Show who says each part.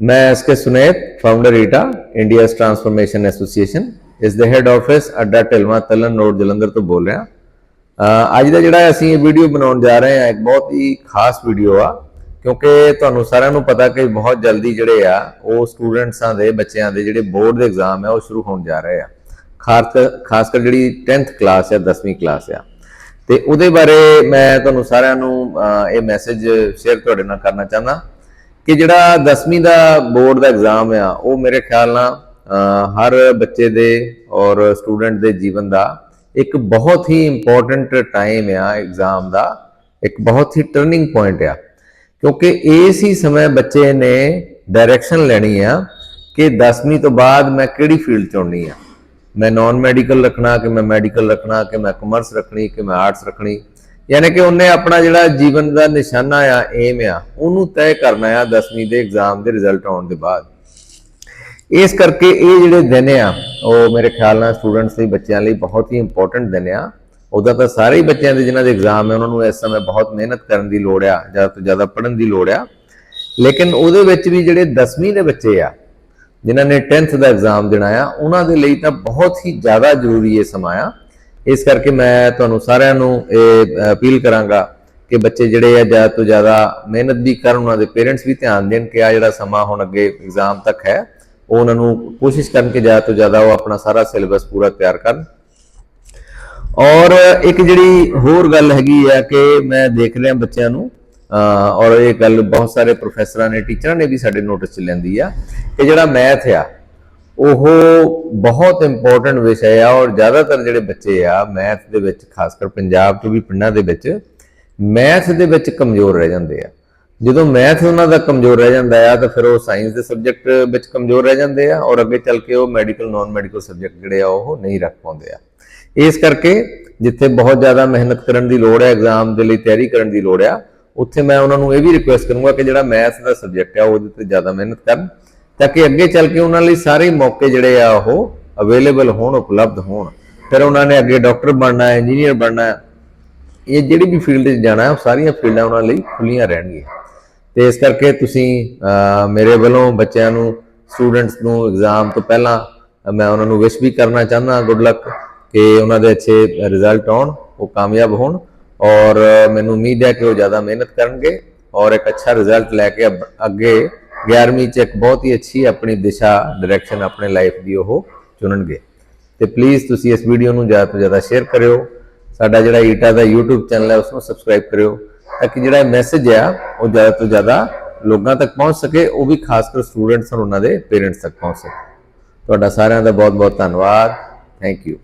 Speaker 1: मैं S K Sunet founder ईटा India's transformation association ਇਸ ਦੇ ਹੈੱਡ ਆਫਿਸ ਅੱਡਾ ਢਿਲਵਾ ਤਲਨ ਰੋਡ ਜਲੰਧਰ ਤੋਂ ਬੋਲ ਰਿਹਾ ਅਹ ਅੱਜ ਦਾ ਜਿਹੜਾ ਅਸੀਂ ਇਹ ਵੀਡੀਓ ਬਣਾਉਣ ਜਾ ਰਹੇ ਹਾਂ ਇੱਕ ਬਹੁਤ ਹੀ ਖਾਸ ਵੀਡੀਓ ਆ ਕਿਉਂਕਿ ਤੁਹਾਨੂੰ ਸਾਰਿਆਂ ਨੂੰ ਪਤਾ ਕਿ ਬਹੁਤ ਜਲਦੀ ਜਿਹੜੇ ਆ ਉਹ ਸਟੂਡੈਂਟਸਾਂ ਦੇ ਬੱਚਿਆਂ ਦੇ ਜਿਹੜੇ ਬੋਰਡ ਦੇ ਐਗਜ਼ਾਮ ਆ ਉਹ ਸ਼ੁਰੂ ਹੋਣ ਜਾ ਰਹੇ ਆ ਖਾਸ ਕਰ ਖਾਸ ਕਰ ਜਿਹੜੀ 10th ਕਲਾਸ ਹੈ 10ਵੀਂ ਕਲਾਸ ਆ ਤੇ ਉਹਦੇ ਬਾਰੇ ਮੈਂ ਤੁਹਾਨੂੰ ਸਾਰਿਆਂ ਨੂੰ ਅਹ, ਇਹ ਮੈਸੇਜ ਸ਼ੇਅਰ ਤੁਹਾਡੇ ਨਾਲ ਕਰਨਾ ਚਾਹੁੰਦਾ ਕਿ ਜਿਹੜਾ 10ਵੀਂ ਦਾ ਬੋਰਡ ਦਾ ਐਗਜ਼ਾਮ ਆ, ਉਹ ਮੇਰੇ ਖਿਆਲ ਨਾਲ ਹਰ ਬੱਚੇ ਦੇ ਔਰ ਸਟੂਡੈਂਟ ਦੇ ਜੀਵਨ ਦਾ ਇੱਕ ਬਹੁਤ ਹੀ ਇੰਪੋਰਟੈਂਟ ਟਾਈਮ ਆ ਐਗਜ਼ਾਮ ਦਾ, ਇੱਕ ਬਹੁਤ ਹੀ ਟਰਨਿੰਗ ਪੁਆਇੰਟ ਆ। ਕਿਉਂਕਿ ਇਸ ਹੀ ਸਮੇਂ ਬੱਚੇ ਨੇ ਡਾਇਰੈਕਸ਼ਨ ਲੈਣੀ ਆ ਕਿ 10ਵੀਂ ਤੋਂ ਬਾਅਦ ਮੈਂ ਕਿਹੜੀ ਫੀਲਡ ਚੁਣਨੀ ਆ। ਮੈਂ ਨਾਨ ਮੈਡੀਕਲ ਰੱਖਣਾ, ਕਿ ਮੈਂ ਮੈਡੀਕਲ ਰੱਖਣਾ, ਕਿ ਮੈਂ ਕਮਰਸ ਰੱਖਣੀ, ਕਿ ਮੈਂ ਆਰਟਸ ਰੱਖਣੀ। ਯਾਨੀ ਕਿ ਉਹਨੇ ਆਪਣਾ ਜਿਹੜਾ ਜੀਵਨ ਦਾ ਨਿਸ਼ਾਨਾ ਆ ਏਮ ਆ, ਉਹਨੂੰ ਤੈਅ ਕਰਨਾ ਆ 10ਵੀਂ ਦੇ ਐਗਜ਼ਾਮ ਦੇ ਰਿਜ਼ਲਟ ਆਉਣ ਦੇ ਬਾਅਦ। ਇਸ ਕਰਕੇ ਇਹ ਜਿਹੜੇ ਦਿਨ ਆ, ਉਹ ਮੇਰੇ ਖਿਆਲ ਨਾਲ ਸਟੂਡੈਂਟਸ ਲਈ, ਬੱਚਿਆਂ ਲਈ ਬਹੁਤ ਹੀ ਇੰਪੋਰਟੈਂਟ ਦਿਨ ਆ। ਉਹਦਾ ਤਾਂ ਸਾਰੇ ਹੀ ਬੱਚਿਆਂ ਦੇ ਜਿਨ੍ਹਾਂ ਦੇ ਐਗਜ਼ਾਮ ਹੈ ਉਹਨਾਂ ਨੂੰ ਇਸ ਸਮੇਂ ਬਹੁਤ ਮਿਹਨਤ ਕਰਨ ਦੀ ਲੋੜ ਆ, ਜ਼ਿਆਦਾ ਤੋਂ ਜ਼ਿਆਦਾ ਪੜ੍ਹਨ ਦੀ ਲੋੜ ਆ। ਲੇਕਿਨ ਉਹਦੇ ਵਿੱਚ ਵੀ ਜਿਹੜੇ 10ਵੀਂ ਦੇ ਬੱਚੇ ਆ, ਜਿਨ੍ਹਾਂ ਨੇ 10th ਦਾ ਐਗਜ਼ਾਮ ਦੇਣਾ ਆ, ਉਹਨਾਂ ਦੇ ਲਈ ਤਾਂ ਬਹੁਤ ਹੀ ਜ਼ਿਆਦਾ ਜ਼ਰੂਰੀ ਇਹ ਸਮਾਂ ਆ। ਇਸ ਕਰਕੇ ਮੈਂ ਤੁਹਾਨੂੰ ਸਾਰਿਆਂ ਨੂੰ ਇਹ ਅਪੀਲ ਕਰਾਂਗਾ ਕਿ ਬੱਚੇ ਜਿਹੜੇ ਆ, ਜ਼ਿਆਦਾ ਤੋਂ ਜ਼ਿਆਦਾ ਮਿਹਨਤ ਵੀ ਕਰਨ, ਉਹਨਾਂ ਦੇ ਪੇਰੈਂਟਸ ਵੀ ਧਿਆਨ ਦੇਣ ਕਿ ਆ ਜਿਹੜਾ ਸਮਾਂ ਹੁਣ ਅੱਗੇ ਐਗਜ਼ਾਮ ਤੱਕ ਹੈ, ਉਹ ਉਹਨਾਂ ਨੂੰ ਕੋਸ਼ਿਸ਼ ਕਰਨ ਕਿ ਜ਼ਿਆਦਾ ਤੋਂ ਜ਼ਿਆਦਾ ਉਹ ਆਪਣਾ ਸਾਰਾ ਸਿਲੇਬਸ ਪੂਰਾ ਤਿਆਰ ਕਰਨ। ਔਰ ਇੱਕ ਜਿਹੜੀ ਹੋਰ ਗੱਲ ਹੈਗੀ ਆ ਕਿ ਮੈਂ ਦੇਖ ਰਿਹਾ ਬੱਚਿਆਂ ਨੂੰ ਔਰ ਇਹ ਗੱਲ ਬਹੁਤ ਸਾਰੇ ਪ੍ਰੋਫੈਸਰਾਂ ਨੇ, ਟੀਚਰਾਂ ਨੇ ਵੀ ਸਾਡੇ ਨੋਟਿਸ ਚ ਲੈਂਦੀ ਆ ਕਿ ਜਿਹੜਾ ਮੈਥ ਆ ਉਹ ਬਹੁਤ ਇੰਪੋਰਟੈਂਟ ਵਿਸ਼ਾ ਆ ਔਰ ਜ਼ਿਆਦਾਤਰ ਜਿਹੜੇ ਬੱਚੇ ਆ ਮੈਥ ਦੇ ਵਿੱਚ, ਖਾਸ ਕਰ ਪੰਜਾਬ ਤੋਂ ਵੀ ਪਿੰਡਾਂ ਦੇ ਵਿੱਚ ਮੈਥ ਦੇ ਵਿੱਚ ਕਮਜ਼ੋਰ ਰਹਿ ਜਾਂਦੇ ਆ। ਜਦੋਂ ਮੈਥ ਉਹਨਾਂ ਦਾ ਕਮਜ਼ੋਰ ਰਹਿ ਜਾਂਦਾ ਆ, ਤਾਂ ਫਿਰ ਉਹ ਸਾਇੰਸ ਦੇ ਸਬਜੈਕਟ ਵਿੱਚ ਕਮਜ਼ੋਰ ਰਹਿ ਜਾਂਦੇ ਆ ਔਰ ਅੱਗੇ ਚੱਲ ਕੇ ਉਹ ਮੈਡੀਕਲ ਨਾਨ ਮੈਡੀਕਲ ਸਬਜੈਕਟ ਜਿਹੜੇ ਆ, ਉਹ ਨਹੀਂ ਰੱਖ ਪਾਉਂਦੇ ਆ। ਇਸ ਕਰਕੇ ਜਿੱਥੇ ਬਹੁਤ ਜ਼ਿਆਦਾ ਮਿਹਨਤ ਕਰਨ ਦੀ ਲੋੜ ਹੈ ਐਗਜ਼ਾਮ ਦੇ ਲਈ ਤਿਆਰੀ ਕਰਨ ਦੀ ਲੋੜ ਆ, ਉੱਥੇ ਮੈਂ ਉਹਨਾਂ ਨੂੰ ਇਹ ਵੀ ਰਿਕੁਐਸਟ ਕਰੂੰਗਾ ਕਿ ਜਿਹੜਾ ਮੈਥ ਦਾ ਸਬਜੈਕਟ ਆ, ਉਹਦੇ ਤੇ ਜ਼ਿਆਦਾ ਮਿਹਨਤ ਕਰਨ। ਤਾਂ ਕਿ ਅੱਗੇ ਚੱਲ ਕੇ ਉਹਨਾਂ ਲਈ ਸਾਰੇ ਮੌਕੇ ਜਿਹੜੇ ਆ ਉਹ ਅਵੇਲੇਬਲ ਹੋਣ, ਉਪਲਬਧ ਹੋਣ। ਫਿਰ ਉਹਨਾਂ ਨੇ ਅੱਗੇ ਡਾਕਟਰ ਬਣਨਾ ਹੈ ਇੰਜੀਨੀਅਰ ਬਣਨਾ ਹੈ। ਇਹ ਜਿਹੜੀ ਵੀ ਫੀਲਡ 'ਚ ਜਾਣਾ ਉਹ ਸਾਰੀਆਂ ਫੀਲਡਾਂ ਉਹਨਾਂ ਲਈ ਖੁੱਲੀਆਂ ਰਹਿਣਗੀਆਂ। ਤੇ ਇਸ ਕਰਕੇ ਤੁਸੀਂ ਮੇਰੇ ਵੱਲੋਂ ਬੱਚਿਆਂ ਨੂੰ ਸਟੂਡੈਂਟਸ ਨੂੰ ਐਗਜ਼ਾਮ ਤੋਂ ਪਹਿਲਾਂ ਮੈਂ ਉਹਨਾਂ ਨੂੰ ਵਿਸ਼ ਵੀ ਕਰਨਾ ਚਾਹੁੰਦਾ ਗੁੱਡ ਲੱਕ ਕਿ ਉਹਨਾਂ ਦੇ ਅੱਛੇ ਰਿਜ਼ਲਟ ਆਉਣ, ਉਹ ਕਾਮਯਾਬ ਹੋਣ। ਔਰ ਮੈਨੂੰ ਉਮੀਦ ਹੈ ਕਿ ਉਹ ਜ਼ਿਆਦਾ ਮਿਹਨਤ ਕਰਨਗੇ ਔਰ ਇੱਕ ਅੱਛਾ ਰਿਜ਼ਲਟ ਲੈ ਕੇ ਅੱਗੇ 11ਵੀਂ ਚ ਇੱਕ ਬਹੁਤ ਹੀ ਅੱਛੀ ਆਪਣੀ ਦਿਸ਼ਾ ਡਾਇਰੈਕਸ਼ਨ ਆਪਣੇ ਲਾਈਫ ਦੀ ਉਹ ਚੁਣਨਗੇ। ਤੇ ਪਲੀਜ਼ ਤੁਸੀਂ ਇਸ ਵੀਡੀਓ ਨੂੰ ਜ਼ਿਆਦਾ ਤੋਂ ਜ਼ਿਆਦਾ ਸ਼ੇਅਰ ਕਰਿਓ। ਸਾਡਾ ਜਿਹੜਾ ਈਟਾ ਦਾ YouTube ਚੈਨਲ ਹੈ ਉਸ ਨੂੰ ਸਬਸਕ੍ਰਾਈਬ ਕਰਿਓ ਤਾਂ ਕਿ ਜਿਹੜਾ ਮੈਸੇਜ ਆ, ਉਹ ਜ਼ਿਆਦਾ ਤੋਂ ਜ਼ਿਆਦਾ ਲੋਕਾਂ ਤੱਕ ਪਹੁੰਚ ਸਕੇ, ਉਹ ਵੀ ਖਾਸ ਕਰ ਸਟੂਡੈਂਟਸ ਔਰ ਉਹਨਾਂ ਦੇ ਪੇਰੈਂਟਸ ਤੱਕ ਪਹੁੰਚ ਸਕੇ। ਤੁਹਾਡਾ ਸਾਰਿਆਂ ਦਾ ਬਹੁਤ ਬਹੁਤ ਧੰਨਵਾਦ। Thank you